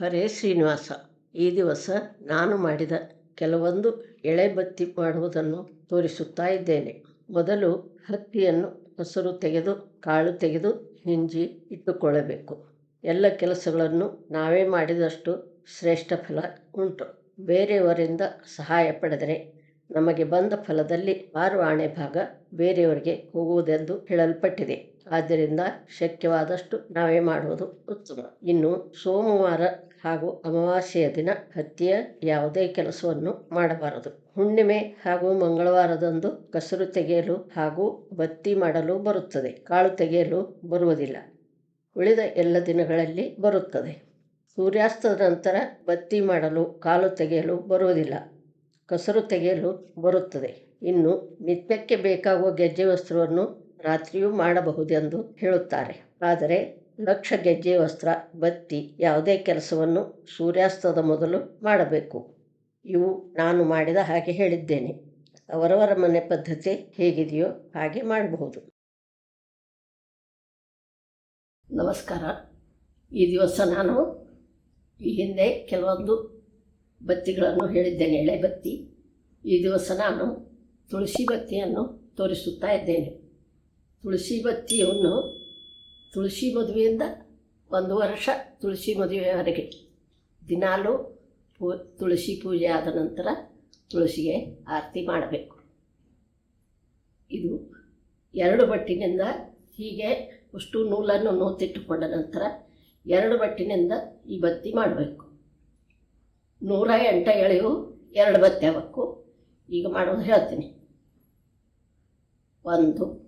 ಹರೇ ಶ್ರೀನಿವಾಸ, ಈ ದಿವಸ ನಾನು ಮಾಡಿದ ಕೆಲವೊಂದು ಎಳೆ ಬತ್ತಿ ಮಾಡುವುದನ್ನು ತೋರಿಸುತ್ತಾ ಇದ್ದೇನೆ. ಮೊದಲು ಹತ್ತಿಯನ್ನು ಹಸಿರು ತೆಗೆದು, ಕಾಳು ತೆಗೆದು ಹಿಂಜಿ ಇಟ್ಟುಕೊಳ್ಳಬೇಕು. ಎಲ್ಲ ಕೆಲಸಗಳನ್ನು ನಾವೇ ಮಾಡಿದಷ್ಟು ಶ್ರೇಷ್ಠ ಫಲ ಉಂಟು. ಬೇರೆಯವರಿಂದ ಸಹಾಯ ಪಡೆದರೆ ನಮಗೆ ಬಂದ ಫಲದಲ್ಲಿ ಆರು ಆಣೆ ಭಾಗ ಬೇರೆಯವರಿಗೆ ಹೋಗುವುದೆಂದು ಹೇಳಲ್ಪಟ್ಟಿದೆ. ಆದ್ದರಿಂದ ಶಕ್ಯವಾದಷ್ಟು ನಾವೇ ಮಾಡುವುದು ಉತ್ತಮ. ಇನ್ನು ಸೋಮವಾರ ಹಾಗೂ ಅಮಾವಾಸ್ಯೆಯ ದಿನ ಹತ್ತಿಯ ಯಾವುದೇ ಕೆಲಸವನ್ನು ಮಾಡಬಾರದು. ಹುಣ್ಣಿಮೆ ಹಾಗೂ ಮಂಗಳವಾರದಂದು ಕಸರು ತೆಗೆಯಲು ಹಾಗೂ ಬತ್ತಿ ಮಾಡಲು ಬರುತ್ತದೆ. ಕಾಳು ತೆಗೆಯಲು ಬರುವುದಿಲ್ಲ. ಉಳಿದ ಎಲ್ಲ ದಿನಗಳಲ್ಲಿ ಬರುತ್ತದೆ. ಸೂರ್ಯಾಸ್ತದ ನಂತರ ಬತ್ತಿ ಮಾಡಲು ಕಾಲು ತೆಗೆಯಲು ಬರುವುದಿಲ್ಲ. ಕಸರು ತೆಗೆಯಲು ಬರುತ್ತದೆ. ಇನ್ನು ನಿತ್ಯಕ್ಕೆ ಬೇಕಾಗುವ ಗೆಜ್ಜೆ ವಸ್ತ್ರವನ್ನು ರಾತ್ರಿಯೂ ಮಾಡಬಹುದೆಂದು ಹೇಳುತ್ತಾರೆ. ಆದರೆ ಲಕ್ಷ ಗೆಜ್ಜೆ ವಸ್ತ್ರ, ಬತ್ತಿ, ಯಾವುದೇ ಕೆಲಸವನ್ನು ಸೂರ್ಯಾಸ್ತದ ಮೊದಲು ಮಾಡಬೇಕು. ಇವು ನಾನು ಮಾಡಿದ ಹಾಗೆ ಹೇಳಿದ್ದೇನೆ. ಅವರವರ ಮನೆ ಪದ್ಧತಿ ಹೇಗಿದೆಯೋ ಹಾಗೆ ಮಾಡಬಹುದು. ನಮಸ್ಕಾರ. ಈ ದಿವಸ ನಾನು ಈ ಹಿಂದೆ ಕೆಲವೊಂದು ಬತ್ತಿಗಳನ್ನು ಹೇಳಿದ್ದೇನೆ. ಎಳೆ ಬತ್ತಿ. ಈ ದಿವಸ ನಾನು ತುಳಸಿ ಬತ್ತಿಯನ್ನು ತೋರಿಸುತ್ತಾ ಇದ್ದೇನೆ. ತುಳಸಿ ಬತ್ತಿಯನ್ನು ತುಳಸಿ ಮದುವೆಯಿಂದ ಒಂದು ವರ್ಷ ತುಳಸಿ ಮದುವೆಯವರೆಗೆ ದಿನಾಲೂ ಪೂ ತುಳಸಿ ಪೂಜೆ ಆದ ನಂತರ ತುಳಸಿಗೆ ಆರತಿ ಮಾಡಬೇಕು. ಇದು ಎರಡು ಬಟ್ಟಿನಿಂದ ಹೀಗೆ ಅಷ್ಟು ನೂಲನ್ನು ನೂತಿಟ್ಟುಕೊಂಡ ನಂತರ ಎರಡು ಬಟ್ಟಿನಿಂದ ಈ ಬತ್ತಿ ಮಾಡಬೇಕು. ನೂರ ಎಂಟು ಎಳೆಯು ಎರಡು ಬತ್ತಿ ಆಗಬೇಕು ಈಗ ಮಾಡೋದು ಹೇಳ್ತೀನಿ. ಒಂದು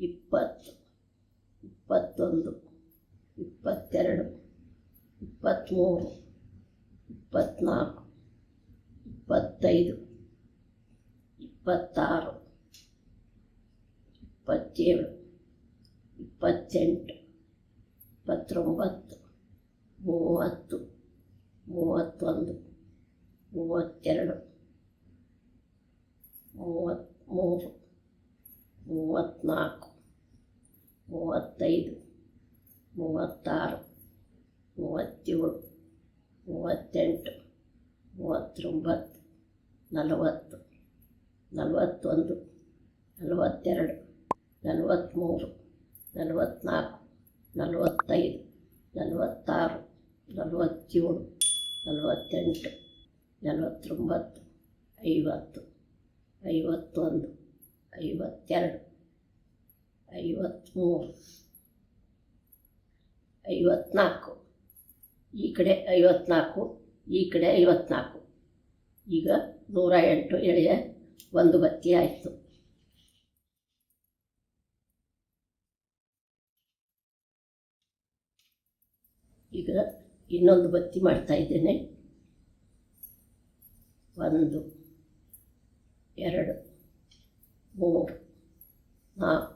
ಇಪ್ಪತ್ತು, ಇಪ್ಪತ್ತೊಂದು, ಇಪ್ಪತ್ತೆರಡು, ಇಪ್ಪತ್ತ್ಮೂರು, ಇಪ್ಪತ್ತ್ನಾಲ್ಕು, ಇಪ್ಪತ್ತೈದು, ಇಪ್ಪತ್ತಾರು, ಇಪ್ಪತ್ತೇಳು, ಇಪ್ಪತ್ತೆಂಟು, ಇಪ್ಪತ್ತೊಂಬತ್ತು, ಮೂವತ್ತು, ಮೂವತ್ತೊಂದು, ಮೂವತ್ತೆರಡು, ಮೂವತ್ತ್ಮೂರು, ಮೂವತ್ತ್ನಾಲ್ಕು ಮೂವತ್ತೈದು, ಮೂವತ್ತಾರು, ಮೂವತ್ತೇಳು, ಮೂವತ್ತೆಂಟು, ಮೂವತ್ತೊಂಬತ್ತು, ನಲವತ್ತು, ನಲವತ್ತೊಂದು, ನಲವತ್ತೆರಡು, ನಲವತ್ತ್ಮೂರು, ನಲವತ್ತ್ನಾಲ್ಕು, ನಲವತ್ತೈದು, ನಲವತ್ತಾರು, ನಲವತ್ತೇಳು, ನಲವತ್ತೆಂಟು, ನಲವತ್ತೊಂಬತ್ತು, ಐವತ್ತು, ಐವತ್ತೊಂದು, ಐವತ್ತೆರಡು. ಐವತ್ತ್ಮೂರು ಐವತ್ನಾಲ್ಕು. ಈ ಕಡೆ ಐವತ್ನಾಲ್ಕು, ಈ ಕಡೆ ಐವತ್ನಾಲ್ಕು. ಈಗ ನೂರ ಎಂಟು ಎಳೆಯ ಒಂದು ಬತ್ತಿ ಆಯಿತು. ಈಗ ಇನ್ನೊಂದು ಬತ್ತಿ ಮಾಡ್ತಾ ಇದ್ದೇನೆ. ಒಂದು, ಎರಡು, ಮೂರು, ನಾಲ್ಕು.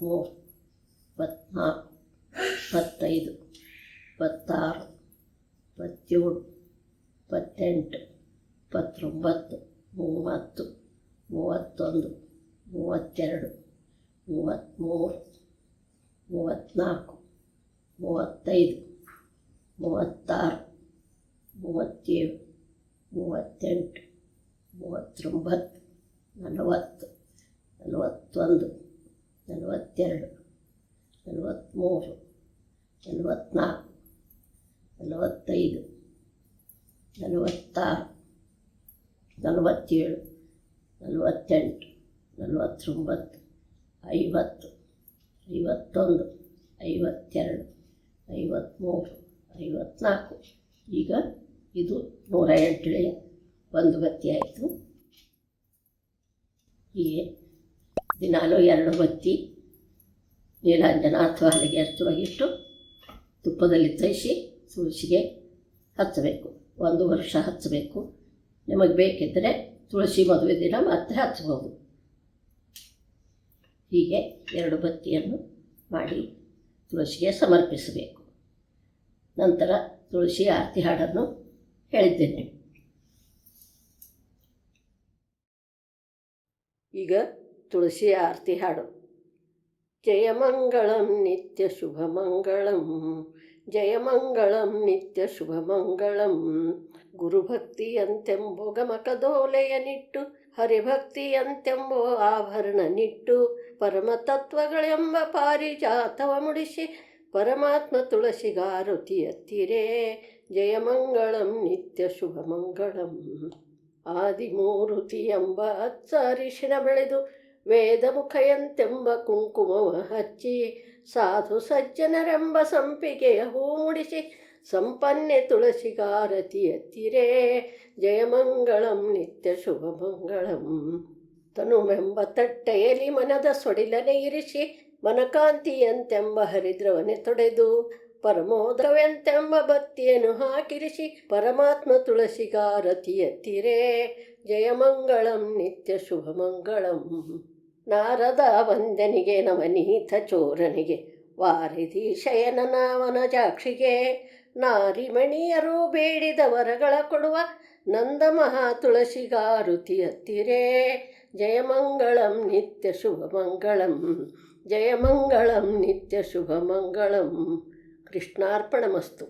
ಇಪ್ಪತ್ತ್ಮೂರು ಇಪ್ಪತ್ತ್ನಾಲ್ಕು ಇಪ್ಪತ್ತೈದು, ಇಪ್ಪತ್ತಾರು, ಇಪ್ಪತ್ತೇಳು, ಇಪ್ಪತ್ತೆಂಟು, ಇಪ್ಪತ್ತೊಂಬತ್ತು, ಮೂವತ್ತು, ಮೂವತ್ತೊಂದು, ಮೂವತ್ತೆರಡು, ಮೂವತ್ತ್ಮೂರು, ಮೂವತ್ತ್ನಾಲ್ಕು, ಮೂವತ್ತೈದು, ಮೂವತ್ತಾರು, ಮೂವತ್ತೇಳು, ಮೂವತ್ತೆಂಟು, ಮೂವತ್ತೊಂಬತ್ತು, ನಲವತ್ತು, ನಲವತ್ತೊಂದು. ನಲವತ್ತೆರಡು ನಲವತ್ತ್ಮೂರು ನಲವತ್ತ್ನಾಲ್ಕು ನಲವತ್ತೈದು, ನಲವತ್ತಾರು, ನಲವತ್ತೇಳು, ನಲವತ್ತೆಂಟು, ನಲವತ್ತೊಂಬತ್ತು, ಐವತ್ತು, ಐವತ್ತೊಂದು, ಐವತ್ತೆರಡು ಐವತ್ತ್ಮೂರು ಐವತ್ತ್ನಾಲ್ಕು ಈಗ ಇದು ನೂರ ಎಂಟನೇ ಒಂದು ಬತ್ತಿ ಆಯಿತು. ಹೀಗೆ ದಿನಾಲೂ ಎರಡು ಬತ್ತಿ ನೀಲಾಂಜನ ಅಥವಾ ಅಲ್ಲಿಗೆ ಹಚ್ಚುವಾಗಿಟ್ಟು ತುಪ್ಪದಲ್ಲಿ ತೈಸಿ ತುಳಸಿಗೆ ಹಚ್ಚಬೇಕು. ಒಂದು ವರ್ಷ ಹಚ್ಚಬೇಕು. ನಿಮಗೆ ಬೇಕಿದ್ದರೆ ತುಳಸಿ ಮದುವೆ ದಿನ ಮತ್ತೆ ಹಚ್ಚಬಹುದು. ಹೀಗೆ ಎರಡು ಬತ್ತಿಯನ್ನು ಮಾಡಿ ತುಳಸಿಗೆ ಸಮರ್ಪಿಸಬೇಕು. ನಂತರ ತುಳಸಿ ಆರತಿ ಹಾಡನ್ನು ಹೇಳಿದ್ದೇನೆ. ಈಗ ತುಳಸಿ ಆರತಿ ಹಾಡು. ಜಯಮಂಗಳಂ ನಿತ್ಯ ಶುಭಮಂಗಳಂ ಜಯಮಂಗಳಂ ನಿತ್ಯ ಶುಭಮಂಗಳಂ ಗುರುಭಕ್ತಿಯಂತೆಂಬೋ ಗಮಕದೋಲೆಯನಿಟ್ಟು ಹರಿಭಕ್ತಿಯಂತೆಂಬೋ ಆಭರಣ ನಿಟ್ಟು, ಪರಮತತ್ವಗಳೆಂಬ ಪಾರಿಜಾತವ ಮುಡಿಸಿ, ಪರಮಾತ್ಮ ತುಳಸಿಗಾರುತಿಯತ್ತಿರೇ ಜಯಮಂಗಳಂ ನಿತ್ಯ ಶುಭಮಂಗಳಂ ಆದಿಮೂರುತಿ ಎಂಬ ಅಚ್ಚರಿಶಿನ ಬೆಳೆದು ವೇದಮುಖಯಂತೆಂಬ ಕುಂಕುಮವ ಹಚ್ಚಿ ಸಾಧು ಸಜ್ಜನರೆಂಬ ಸಂಪಿಗೆಯ ಹೂ ಮುಡಿಸಿ ಸಂಪನ್ನೆ ತುಳಸಿಗಾರತಿ ಎತ್ತಿರೇ ಜಯಮಂಗಳಂ ನಿತ್ಯ ಶುಭಮಂಗಳಂ ತನುಮೆಂಬ ತಟ್ಟೆಯಲ್ಲಿ ಮನದ ಸೊಡಿಲನೆ ಇರಿಸಿ ಮನಕಾಂತಿಯಂತೆಂಬ ಹರಿದ್ರವನೆ ತೊಡೆದು ಪರಮೋದವೆಂತೆಂಬ ಭಕ್ತಿಯನ್ನು ಹಾಕಿರಿಸಿ ಪರಮಾತ್ಮ ತುಳಸಿಗಾರತಿ ಎತ್ತಿರೇ ಜಯಮಂಗಳಂ ನಿತ್ಯ ಶುಭಮಂಗಳಂ ನಾರದ ವಂದನಿಗೆ ನವನೀತ ಚೋರನಿಗೆ ವಾರಿಧಿ ಶಯನನ ವನಜಾಕ್ಷಿಗೆ ನಾರಿಮಣಿಯರು ಬೇಡಿದ ವರಗಳ ಕೊಡುವ ನಂದ ಮಹಾ ತುಳಸಿಗಾರುತಿ ಹತ್ತಿರೇ ಜಯಮಂಗಳಂ ನಿತ್ಯ ಶುಭಮಂಗಳಂ ಜಯಮಂಗಳಂ ನಿತ್ಯ ಶುಭಮಂಗಳಂ ಕೃಷ್ಣಾರ್ಪಣಮಸ್ತು